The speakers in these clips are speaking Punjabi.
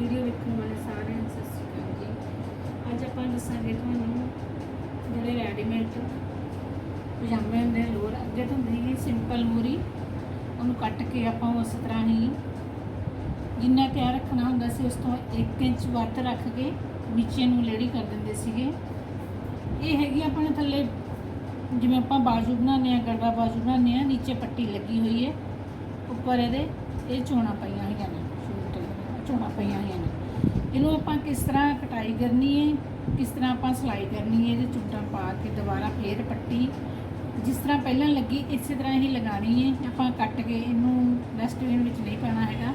ਵੀਡੀਓ ਵੇਖਣ ਵਾਲੇ ਸਾਰਿਆਂ ਨੂੰ ਸਤਿ ਸ਼੍ਰੀ ਅਕਾਲ ਜੀ। ਅੱਜ ਆਪਾਂ ਦੱਸਾਂਗੇ ਤੁਹਾਨੂੰ ਜਿਹੜੇ ਰੈਡੀਮੇਡ ਪਜਾਮੇ ਹੁੰਦੇ ਆ ਅੱਗੇ ਤਾਂ ਹੁੰਦੀ ਸੀ ਸਿੰਪਲ ਮੂਰੀ ਉਹਨੂੰ ਕੱਟ ਕੇ ਆਪਾਂ ਉਸ ਤਰ੍ਹਾਂ ਹੀ ਜਿੰਨਾ ਤਿਆਰ ਰੱਖਣਾ ਹੁੰਦਾ ਸੀ, ਉਸ ਤੋਂ 1 ਇੰਚ ਵੱਧ ਰੱਖ ਕੇ ਨੀਚੇ ਨੂੰ ਲੇੜੀ ਕਰ ਦਿੰਦੇ ਸੀਗੇ। ਇਹ ਹੈਗੀ ਆਪਣੇ ਥੱਲੇ, ਜਿਵੇਂ ਆਪਾਂ ਬਾਜੂ ਬਣਾਉਂਦੇ ਆ ਗੜਵਾ ਬਾਜੂ ਬਣਾਉਂਦੇ ਆ ਨੀਚੇ ਪੱਟੀ ਲੱਗੀ ਹੋਈ ਹੈ। ਉੱਪਰ ਇਹਦੇ ਇਹ ਚੋਣਾ ਪਈਆਂ ਹੋਈਆਂ ਨੇ। ਚੋਣਾ ਪਈਆਂ ਹੋਈਆਂ ਨੇ। ਇਹਨੂੰ ਆਪਾਂ ਕਿਸ ਤਰ੍ਹਾਂ ਕਟਾਈ ਕਰਨੀ ਹੈ ਕਿਸ ਤਰ੍ਹਾਂ ਆਪਾਂ ਸਿਲਾਈ ਕਰਨੀ ਹੈ ਇਹਦੇ ਚੁੰਟਾਂ ਪਾ ਕੇ ਦੁਬਾਰਾ ਫੇਰ ਪੱਟੀ। ਜਿਸ ਤਰ੍ਹਾਂ ਪਹਿਲਾਂ ਲੱਗੀ, ਇਸੇ ਤਰ੍ਹਾਂ ਹੀ ਲਗਾਣੀ ਹੈ ਆਪਾਂ ਕੱਟ ਕੇ ਇਹਨੂੰ ਡਸਟਬਿਨ ਵਿੱਚ ਨਹੀਂ ਪਾਣਾ ਹੈਗਾ।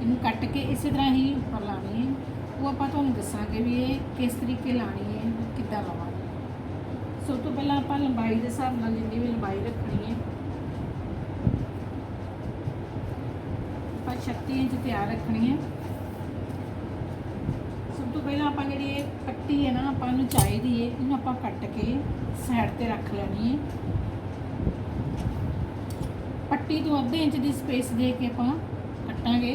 ਇਹਨੂੰ ਕੱਟ ਕੇ ਇਸੇ ਤਰ੍ਹਾਂ ਹੀ ਉੱਪਰ ਲਾਣੀ ਹੈ ਉਹ ਆਪਾਂ ਤੁਹਾਨੂੰ ਦੱਸਾਂਗੇ ਵੀ ਇਹ ਕਿਸ ਤਰੀਕੇ ਲਾਣੀ ਹੈ ਕਿੱਦਾਂ ਲਾਵਾਂਗੇ। ਸਭ ਤੋਂ ਪਹਿਲਾਂ ਆਪਾਂ ਲੰਬਾਈ ਦੇ ਹਿਸਾਬ ਨਾਲ ਜਿੰਨੀ ਵੀ ਲੰਬਾਈ ਰੱਖਣੀ ਹੈ ਆਪਾਂ 36 ਇੰਚ ਤਿਆਰ ਰੱਖਣੀ ਹੈ। ਸਭ ਤੋਂ ਪਹਿਲਾਂ ਆਪਾਂ ਜਿਹੜੀ ਇਹ ਪੱਟੀ ਹੈ ਨਾ, ਆਪਾਂ ਨੂੰ ਚਾਹੀਦੀ ਹੈ, ਇਹਨੂੰ ਆਪਾਂ ਕੱਟ ਕੇ ਸਾਈਡ ਤੇ ਰੱਖ ਲੈਣੀ ਹੈ। ਪੱਟੀ ਤੋਂ ਅੱਧੇ ਇੰਚ ਦੀ ਸਪੇਸ ਦੇ ਕੇ ਆਪਾਂ ਕੱਟਾਂਗੇ।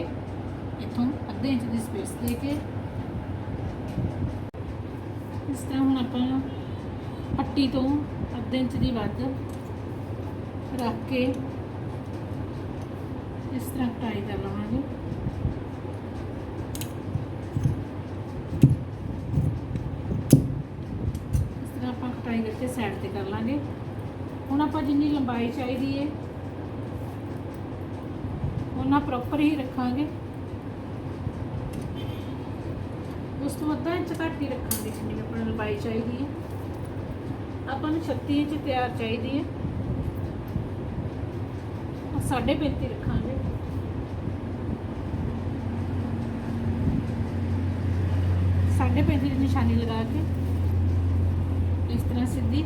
ਇੱਥੋਂ ਅੱਧੇ ਇੰਚ ਦੀ ਸਪੇਸ ਦੇ ਕੇ। ਇਸ ਤਰ੍ਹਾਂ ਹੁਣ ਆਪਾਂ ਪੱਟੀ ਤੋਂ ਅੱਧੇ ਇੰਚ ਦੀ ਵੱਧ ਰੱਖ ਕੇ ਇਸ ਤਰ੍ਹਾਂ ਕਟਾਈ ਕਰ ਲਵਾਂਗੇ। ਇਸ ਤਰ੍ਹਾਂ ਆਪਾਂ ਕਟਾਈ ਕਰਕੇ ਸਾਈਡ ਤੇ ਕਰ ਲਾਂਗੇ। ਹੁਣ ਆਪਾਂ ਜਿੰਨੀ ਲੰਬਾਈ ਚਾਹੀਦੀ ਹੈ ਉਹਨਾਂ ਪ੍ਰੋਪਰ ਹੀ ਰੱਖਾਂਗੇ। ਉਸ ਤੋਂ ਅੱਧਾ ਇੰਚ ਘੱਟ ਹੀ ਰੱਖਾਂਗੇ ਜਿੰਨੀ ਆਪਾਂ ਨੂੰ ਲੰਬਾਈ ਚਾਹੀਦੀ ਹੈ ਆਪਾਂ ਨੂੰ 36 ਇੰਚ ਤਿਆਰ ਚਾਹੀਦੀ ਹੈ ਸਾਢੇ 35 ਰੱਖਾਂਗੇ। ਸਾਢੇ 35 ਦੀ ਨਿਸ਼ਾਨੀ ਲਗਾ ਕੇ ਇਸ ਤਰ੍ਹਾਂ ਸਿੱਧੀ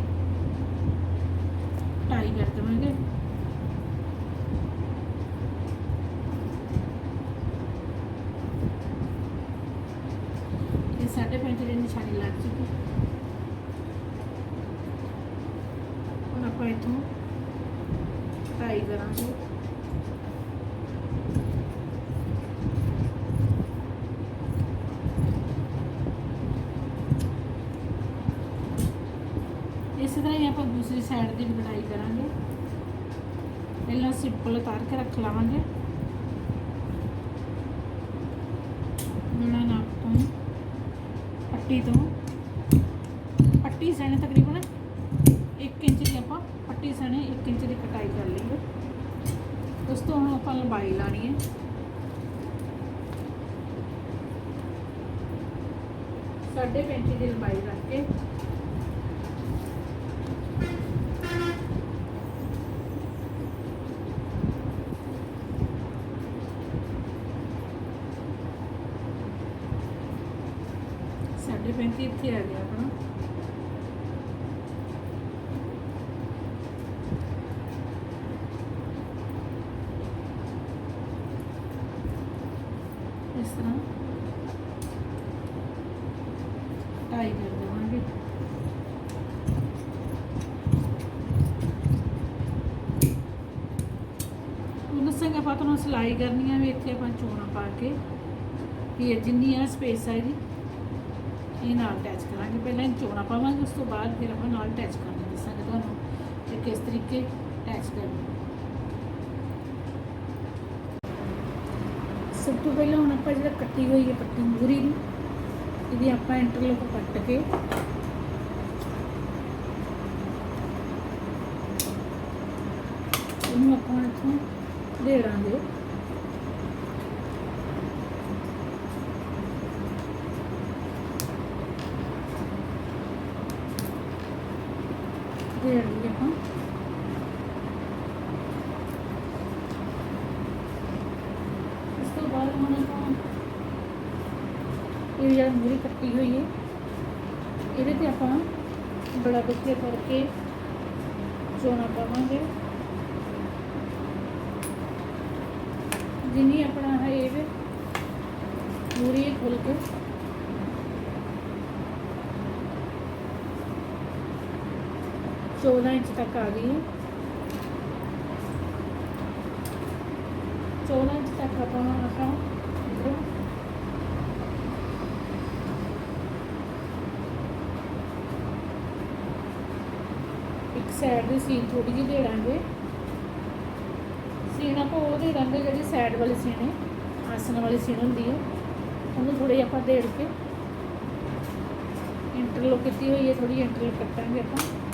ਟਾਈ ਕਰ ਦੇਵਾਂਗੇ ਇਹ ਸਾਢੇ 35 ਦੀ ਨਿਸ਼ਾਨੀ ਲੱਗ ਚੁੱਕੀ ਹੁਣ ਆਪਾਂ ਇੱਥੋਂ ਟਾਈ ਕਰਾਂਗੇ ਇਸੇ ਤਰ੍ਹਾਂ ਹੀ ਆਪਾਂ ਦੂਸਰੀ ਸਾਈਡ ਦੀ ਵੀ ਕਢਾਈ ਕਰਾਂਗੇ ਪਹਿਲਾਂ ਸਿੰਪਲ ਉਤਾਰ ਕੇ ਰੱਖ ਲਵਾਂਗੇ। ਬਿਨਾਂ ਨਾਪ ਤੋਂ ਪੱਟੀ ਤੋਂ 20 ਇੱਥੇ ਆ ਗਿਆ ਆਪਣਾ। ਇਸ ਤਰ੍ਹਾਂ। ਟਾਈ ਕਰ ਦੇਵਾਂਗੇ। ਹੁਣ ਦੱਸਾਂਗੇ ਆਪਾਂ ਤੁਹਾਨੂੰ ਸਿਲਾਈ ਕਰਨੀ ਹੈ ਵੀ ਇੱਥੇ ਆਪਾਂ ਚੋਣਾ ਪਾ ਕੇ ਇਹ ਜਿੰਨੀ ਆ ਸਪੇਸ ਹੈ ਜੀ ਇਹ ਨਾਲ ਅਟੈਚ ਕਰਾਂਗੇ। ਪਹਿਲਾਂ ਇਹ ਚੋਣਾ ਪਾਵਾਂਗੇ, ਉਸ ਤੋਂ ਬਾਅਦ ਫਿਰ ਆਪਾਂ ਨਾਲ ਅਟੈਚ ਕਰਨਾ ਦੱਸਾਂਗੇ ਤੁਹਾਨੂੰ ਕਿ ਕਿਸ ਤਰੀਕੇ ਅਟੈਚ ਕਰਨਾ ਸਭ ਤੋਂ ਪਹਿਲਾਂ ਹੁਣ ਆਪਾਂ ਜਿਹੜਾ ਕੱਟੀ ਹੋਈ ਹੈ ਪੱਟੀ ਮੂਰੀ ਨੂੰ ਇਹਦੀ ਆਪਾਂ ਇੰਟਰਲੋਕ ਕੱਟ ਕੇ ਇਹਨੂੰ ਆਪਾਂ ਇੱਥੋਂ ਢੇੜਾਂਗੇ ਢੇੜ ਲਈ ਆਪਾਂ ਇਸ ਹੁਣ ਇਹ ਜਿਹੜੀ ਮੂਰੀ ਕੱਟੀ ਹੋਈ ਹੈ ਇਹਦੇ ਤੇ ਆਪਾਂ ਬੜਾ ਬੱਚੇ ਕਰਕੇ ਚੋਣਾ ਪਾਵਾਂਗੇ। ਜਿੰਨੀ ਆਪਣਾ ਹੈ ਇਹ ਪੂਰੀ ਖੁੱਲ ਕੇ। ਚੌਦਾਂ ਇੰਚ ਤੱਕ ਆ ਗਈ ਹੈ So, nag-stack up ang account. Ito. ਇੱਕ ਸਾਈਡ ਦੀ ਸੀਨ ਥੋੜੀ ਜਿਹੀ ਦੇ ਲਾਂਗੇ ਸੀਨ ਆਪਾਂ ਉਹ ਦੇ ਲਾਂਗੇ ਜਿਹੜੀ ਸਾਈਡ ਵਾਲੀ ਸੀਨ ਹੈ ਆਸਨ ਵਾਲੀ ਸੀਨ ਹੁੰਦੀ ਹੈ ਉਹਨੂੰ ਥੋੜੀ ਜਿਹਾ ਆਪਾਂ ਦੇੜ ਕੇ ਇੰਟਰਲੋਕ ਕੀਤੀ ਹੋਈ ਹੈ ਥੋੜੀ ਇੰਟਰਲੋਕ ਕੱਟਾਂਗੇ ਆਪਾਂ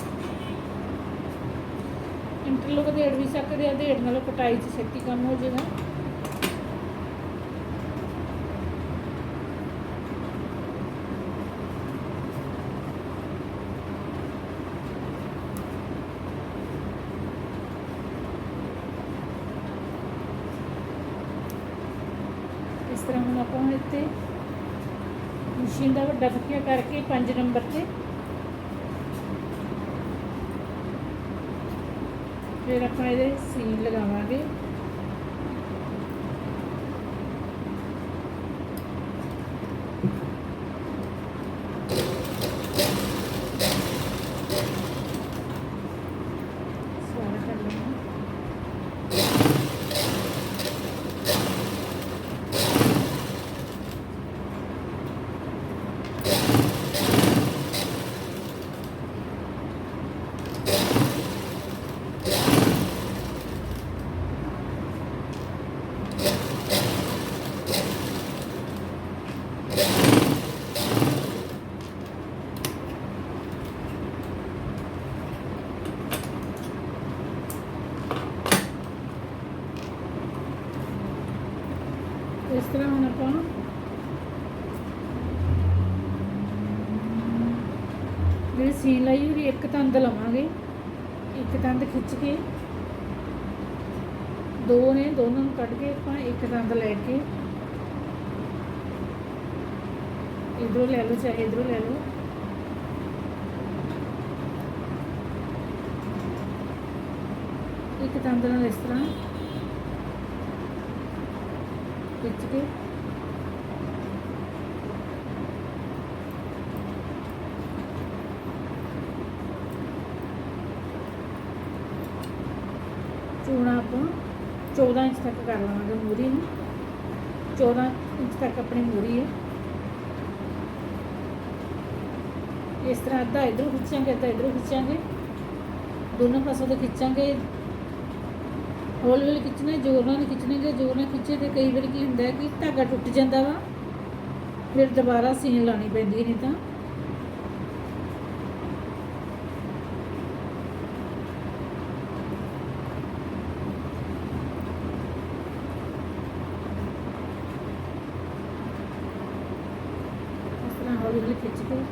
ਇੰਟਰਲੋਕ ਦੇੜ ਵੀ ਸਕਦੇ ਆ, ਦੇੜ ਨਾਲੋਂ ਕਟਾਈ 'ਚ ਛੇਤੀ ਕੰਮ ਹੋ ਜਾਏਗਾ ਇਸ ਤਰ੍ਹਾਂ ਹੁਣ ਆਪਾਂ ਹੁਣ ਇੱਥੇ ਮਸ਼ੀਨ ਦਾ ਵੱਡਾ ਪੱਖੀਆ ਕਰਕੇ 5 ਨੰਬਰ ਤੇ ਫਿਰ ਆਪਾਂ ਇਹਦੇ ਸੀਲ ਲਗਾਵਾਂਗੇ ਸਾਰਾ ਕਰ ਲਵਾਂਗੇ ਇਸ ਤਰ੍ਹਾਂ ਹੁਣ ਆਪਾਂ ਜਿਹੜੀ ਸੀਨ ਲਾਈ ਉਹਦੀ ਇੱਕ ਤੰਦ ਲਵਾਂਗੇ ਇੱਕ ਤੰਦ ਖਿੱਚ ਕੇ ਦੋ ਨੇ ਦੋਨਾਂ ਨੂੰ ਕੱਢ ਕੇ ਆਪਾਂ ਇੱਕ ਤੰਦ ਲੈ ਕੇ ਇਧਰੋਂ ਲੈ ਲਓ ਚਾਹੇ ਇਧਰੋਂ ਲੈ ਲਓ ਇੱਕ ਤੰਦ ਨਾਲ ਇਸ ਤਰ੍ਹਾਂ ਖਿੱਚ ਕੇ। ਚੂਣਾ ਆਪਾਂ 14 ਇੰਚ ਤੱਕ ਕਰ ਲਵਾਂਗੇ ਮੂਰੀ ਨੂੰ। 14 ਇੰਚ ਤੱਕ ਆਪਣੀ ਮੂਰੀ ਹੈ। ਇਸ ਤਰ੍ਹਾਂ ਅੱਧਾ ਇਧਰੋਂ ਖਿੱਚਾਂਗੇ, ਅੱਧਾ ਇਧਰੋਂ ਖਿੱਚਾਂਗੇ। ਦੋਨੋਂ ਪਾਸੋਂ ਤੋਂ ਖਿੱਚਾਂਗੇ। ਹੌਲੀ ਹੌਲੀ ਖਿੱਚਣਾ, ਜ਼ੋਰ ਨਾਲ ਖਿੱਚਣੇ, ਜੇ ਜ਼ੋਰ ਨਾਲ ਖਿੱਚੇ ਤੇ ਕਈ ਵਾਰ ਕੀ ਹੁੰਦਾ ਕਿ ਧਾਗਾ ਟੁੱਟ ਜਾਂਦਾ ਵਾ, ਫਿਰ ਦੁਬਾਰਾ ਸੀਨ ਲਾਣੀ ਪੈਂਦੀ ਨਹੀਂ ਤਾਂ। ਇਸ ਤਰ੍ਹਾਂ ਹੌਲੀ ਹੌਲੀ ਖਿੱਚ ਕੇ।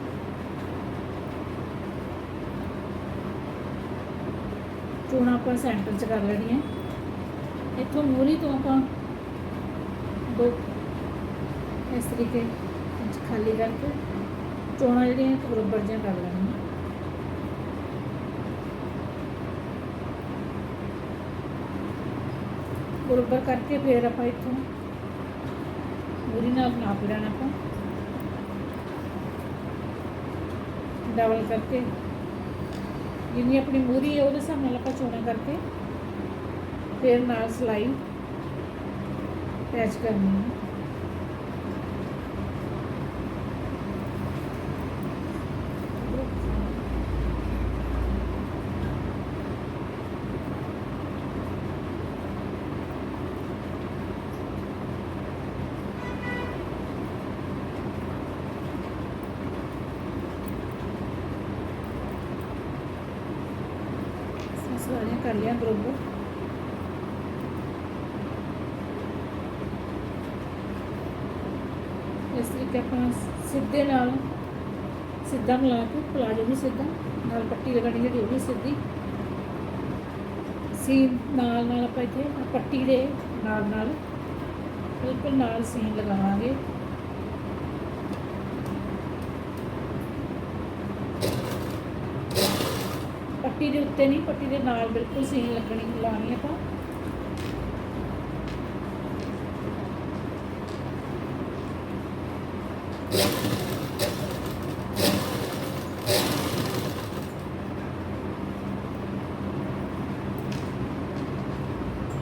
ਚੋਣਾ ਆਪਾਂ ਸੈਂਟਰ 'ਚ ਕਰ ਲੈਣੀ ਹੈ। ਇੱਥੋਂ ਮੂਰੀ ਤੋਂ ਆਪਾਂ ਦੋ ਇਸ ਤਰੀਕੇ ਖਾਲੀ ਕਰਕੇ ਚੋਣਾ ਜਿਹੜੀਆਂ ਬਰੋਬਰ ਬਰਾਬਰ ਜਿਹਾ ਕਰ ਲੈਣੀਆਂ। ਬਰਾਬਰ ਕਰਕੇ ਫਿਰ ਆਪਾਂ ਇੱਥੋਂ ਮੂਰੀ ਨਾਲ ਨਾਪ ਲੈਣਾ ਆਪਾਂ। ਡਬਲ ਕਰਕੇ। ਜਿੰਨੀ ਆਪਣੀ ਮੂਰੀ ਹੈ, ਉਹਦੇ ਹਿਸਾਬ ਨਾਲ ਆਪਾਂ ਚੋਣਾ ਕਰਕੇ ਫਿਰ ਨਾਲ ਸਲਾਈ ਅਟੈਚ ਕਰਨੀ ਹੈ ਸਵਾਰੀਆਂ ਕਰ ਲਿਆ ਬਰੋਬਰ ਇਸ ਤਰੀਕੇ ਆਪਾਂ ਸਿੱਧੇ ਨਾਲ ਸਿੱਧਾ ਮਿਲਾ ਕੇ ਪਲਾਜੋ ਵੀ ਸਿੱਧਾ, ਨਾਲ ਪੱਟੀ ਲਗਾਣੀ ਜਿਹੜੀ ਉਹ ਵੀ ਸਿੱਧੀ। ਸੀਨ ਨਾਲ ਨਾਲ ਆਪਾਂ ਇੱਥੇ ਪੱਟੀ ਦੇ ਨਾਲ ਨਾਲ, ਬਿਲਕੁਲ ਨਾਲ ਸੀਨ ਲਗਾਵਾਂਗੇ। ਪੱਟੀ ਦੇ ਉੱਤੇ ਨਹੀਂ, ਪੱਟੀ ਦੇ ਨਾਲ ਬਿਲਕੁਲ ਸੀਨ ਲੱਗਣੀ ਲਾਣੀ ਆਪਾਂ।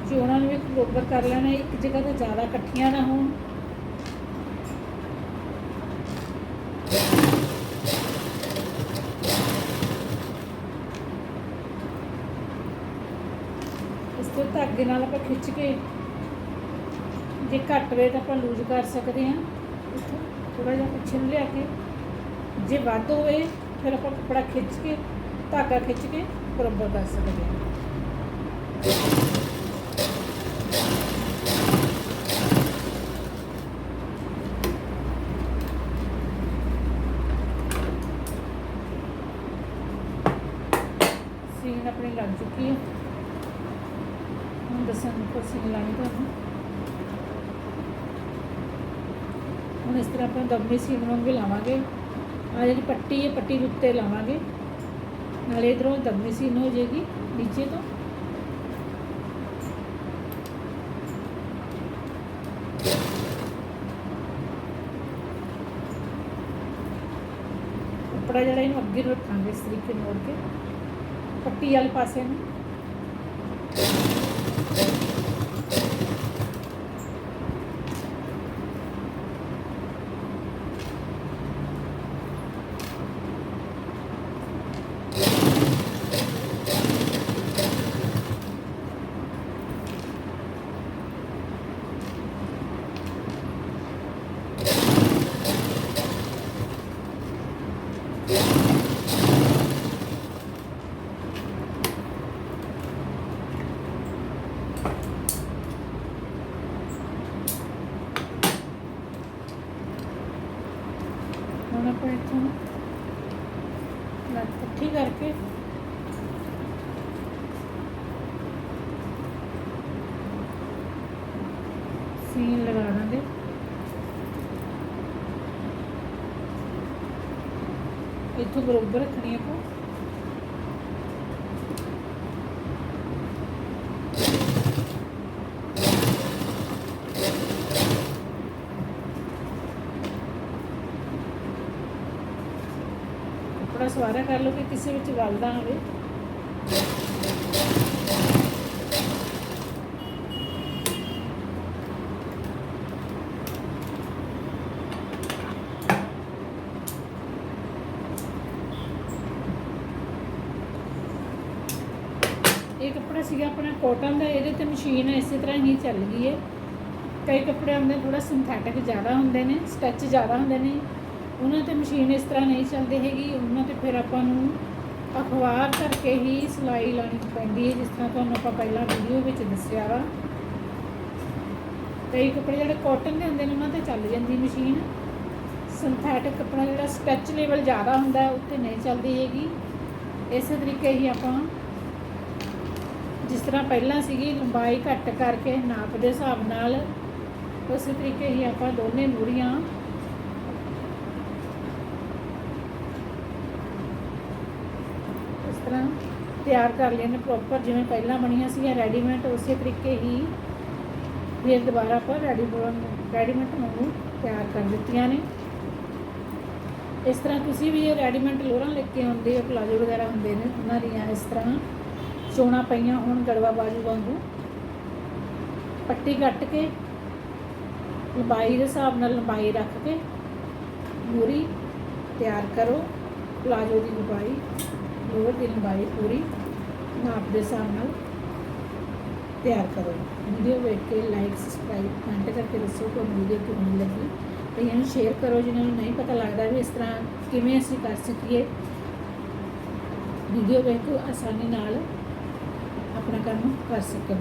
ਚੋਣਾਂ ਨੂੰ ਵੀ ਬਰੋਬਰ ਕਰ ਲੈਣਾ, ਇੱਕ ਜਗ੍ਹਾ ਤੇ ਜ਼ਿਆਦਾ ਇਕੱਠੀਆਂ ਨਾ ਹੋਣ। ਇਸ ਤੋਂ ਧਾਗੇ ਨਾਲ ਆਪਾਂ ਖਿੱਚ ਕੇ ਜੇ ਘੱਟ ਵੇ ਤਾਂ ਆਪਾਂ ਲੂਜ਼ ਕਰ ਸਕਦੇ ਹਾਂ। ਇੱਥੋਂ ਥੋੜਾ ਜਿਹਾ ਪਿੱਛੇ ਨੂੰ ਲਿਆ ਕੇ। ਜੇ ਵੱਧ ਹੋਵੇ, ਫਿਰ ਆਪਾਂ ਕੱਪੜਾ ਖਿੱਚ ਕੇ, ਧਾਗਾ ਖਿੱਚ ਕੇ ਬਰਾਬਰ ਕਰ ਸਕਦੇ ਹਾਂ। ਸੀਨ ਚੁੱਕੀ ਹੈ ਹੁਣ ਦੱਸਣ ਨੂੰ ਸੀਨ ਲਾਣੀ ਤੁਹਾਨੂੰ ਹੁਣ ਇਸ ਤਰ੍ਹਾਂ ਆਪਾਂ ਦਬਨੀ ਸੀਨ ਵਾਂਗੇ ਲਾਵਾਂਗੇ। ਆ ਜਿਹੜੀ ਪੱਟੀ ਹੈ, ਪੱਟੀ ਦੇ ਉੱਤੇ ਲਾਵਾਂਗੇ। ਨਾਲੇ ਇਧਰੋਂ ਦਬਨੀ ਸੀਨ ਹੋ ਜਾਏਗੀ, ਨੀਚੇ ਤੋਂ। ਕੱਪੜਾ ਜਿਹੜਾ ਇਹਨੂੰ ਅੱਗੇ ਨੂੰ ਰੱਖਾਂਗੇ, ਇਸ ਤਰੀਕੇ ਨਾਲ ਮੋੜ ਕੇ। ਪੱਟੀ ਵਾਲੇ ਪਾਸੇ ਨੂੰ ਹੁਣ ਆਪਾਂ ਇੱਥੋਂ ਲੱਤ ਇਕੱਠੀ ਕਰਕੇ ਸੀਨ ਲਗਾ ਦਾਂਗੇ। ਇੱਥੋਂ ਬਰੋਬਰ ਰੱਖਣੀ ਆਪਾਂ। ਕੱਪੜਾ ਸਵਾਰਾ ਕਰ ਲਓ ਕਿ ਕਿਸੇ ਵਿੱਚ ਵਲਦਾ ਨਾ ਹੋਵੇ ਇਹ ਕੱਪੜਾ ਸੀਗਾ ਆਪਣਾ ਕੋਟਨ ਦਾ ਇਹਦੇ ਤੇ ਮਸ਼ੀਨ ਇਸੇ ਤਰ੍ਹਾਂ ਹੀ ਚੱਲ ਗਈ ਹੈ। ਕਈ ਕੱਪੜੇ ਹੁੰਦੇ ਥੋੜਾ ਸਿੰਥੈਟਿਕ ਜ਼ਿਆਦਾ ਹੁੰਦੇ ਨੇ ਸਟੈਚ ਜ਼ਿਆਦਾ ਹੁੰਦੇ ਨੇ। ਉਹਨਾਂ ਤੇ ਮਸ਼ੀਨ ਇਸ ਤਰ੍ਹਾਂ ਨਹੀਂ ਚੱਲਦੀ ਹੈਗੀ ਉਹਨਾਂ ਤੇ ਫਿਰ ਆਪਾਂ ਨੂੰ ਅਖਬਾਰ ਕਰਕੇ ਹੀ ਸਿਲਾਈ ਲਾਣੀ ਪੈਂਦੀ ਹੈ ਜਿਸ ਤਰ੍ਹਾਂ ਤੁਹਾਨੂੰ ਆਪਾਂ ਪਹਿਲਾਂ ਵੀਡੀਓ ਵਿੱਚ ਦੱਸਿਆ ਵਾ। ਕਈ ਕੱਪੜੇ ਜਿਹੜੇ ਕਾਟਨ ਦੇ ਹੁੰਦੇ ਨੇ ਉਹਨਾਂ ਤੇ ਚੱਲ ਜਾਂਦੀ ਮਸ਼ੀਨ ਸਿੰਥੈਟਿਕ ਕੱਪੜਾ ਜਿਹੜਾ ਸਟਿਚ ਲੈਵਲ ਜ਼ਿਆਦਾ ਹੁੰਦਾ ਹੈ, ਉੱਤੇ ਨਹੀਂ ਚੱਲਦੀ ਹੈਗੀ। ਇਸੇ ਤਰੀਕੇ ਹੀ ਆਪਾਂ ਤਰ੍ਹਾਂ ਪਹਿਲਾਂ ਸੀਗੀ, ਲੰਬਾਈ ਘੱਟ ਕਰਕੇ ਨਾਪ ਦੇ ਹਿਸਾਬ ਨਾਲ ਉਸੇ ਤਰੀਕੇ ਹੀ ਆਪਾਂ ਦੋਨੇ ਮੂਰੀਆਂ ਇਸ ਤਰ੍ਹਾਂ ਤਿਆਰ ਕਰ ਲਈਆਂ ਨੇ ਪ੍ਰੋਪਰ ਜਿਵੇਂ ਪਹਿਲਾਂ ਬਣੀਆਂ ਸੀਗੀਆਂ ਰੈਡੀਮੇਡ ਉਸੇ ਤਰੀਕੇ ਹੀ ਫਿਰ ਦੁਬਾਰਾ ਆਪਾਂ ਰੈਡੀ ਰੈਡੀਮੇਡ ਵਾਂਗੂ ਤਿਆਰ ਕਰ ਦਿੱਤੀਆਂ ਨੇ। ਇਸ ਤਰ੍ਹਾਂ ਤੁਸੀਂ ਵੀ ਇਹ ਰੈਡੀਮੇਡ ਲੋਰਾਂ ਲੈ ਕੇ ਆਉਂਦੇ ਹੋ, ਪਲਾਜੋ ਵਗੈਰਾ ਹੁੰਦੇ ਨੇ, ਉਹਨਾਂ ਦੀਆਂ ਇਸ ਤਰ੍ਹਾਂ। ਚੋਣਾ ਪਈਆਂ ਹੁਣ ਗੜਵਾ ਬਾਜੂ ਵਾਂਗੂ। ਪੱਟੀ ਕੱਟ ਕੇ ਲੰਬਾਈ ਦੇ ਹਿਸਾਬ ਨਾਲ ਲੰਬਾਈ ਰੱਖ ਕੇ ਮੂਰੀ ਤਿਆਰ ਕਰੋ। ਪਲਾਜੋ ਦੀ ਲੰਬਾਈ ਲੋਅਰ ਦੀ ਲੰਬਾਈ ਪੂਰੀ ਨਾਪ ਦੇ ਹਿਸਾਬ ਨਾਲ ਤਿਆਰ ਕਰੋ। ਵੀਡੀਓ ਵੇਖ ਕੇ ਲਾਈਕ ਸਬਸਕ੍ਰਾਈਬ ਕਮੈਂਟ ਕਰਕੇ ਦੱਸੋ ਤੁਹਾਨੂੰ ਵੀਡੀਓ ਕਿਵੇਂ ਲੱਗੀ। ਤੇ ਇਹਨੂੰ ਸ਼ੇਅਰ ਕਰੋ ਜਿਨ੍ਹਾਂ ਨੂੰ ਨਹੀਂ ਪਤਾ ਲੱਗਦਾ ਵੀ ਇਸ ਤਰ੍ਹਾਂ ਕਿਵੇਂ ਅਸੀਂ ਕਰ ਸਕੀਏ। ਵੀਡੀਓ ਵੇਖ ਕੇ ਆਸਾਨੀ ਨਾਲ। ਆਪਣਾ ਕੰਮ ਕਰ ਸਕਣ